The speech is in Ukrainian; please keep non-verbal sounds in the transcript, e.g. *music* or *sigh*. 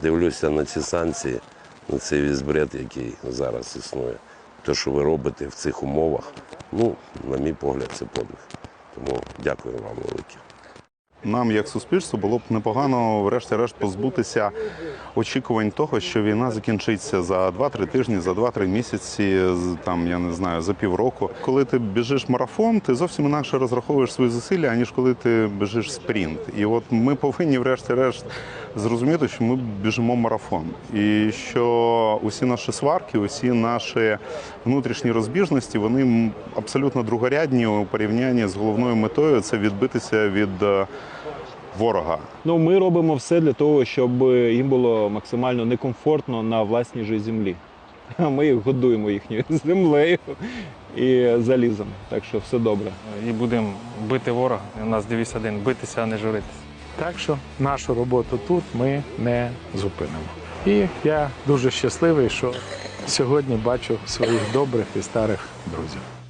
дивлюся на ці санкції, на цей візбред, який зараз існує. Те, що ви робите в цих умовах, ну, на мій погляд, це подвиг. Тому дякую вам велике. Нам, як суспільству, було б непогано, врешті-решт, позбутися очікувань того, що війна закінчиться за 2-3 тижні, за 2-3 місяці, там я не знаю, за півроку. Коли ти біжиш марафон, ти зовсім інакше розраховуєш свої зусилля, аніж коли ти біжиш спринт. І от ми повинні, врешті-решт, зрозуміти, що ми біжимо марафон, і що усі наші сварки, усі наші внутрішні розбіжності, вони абсолютно другорядні у порівнянні з головною метою це відбитися від е, ворога. Ну, ми робимо все для того, щоб їм було максимально некомфортно на власній же землі. *laughs* А ми їх годуємо їхньою *laughs* землею і залізом. Так що все добре. і будемо бити ворога. У нас девіз один битися, а не журитися. Так що нашу роботу тут ми не зупинимо. І я дуже щасливий, що сьогодні бачу своїх добрих і старих друзів.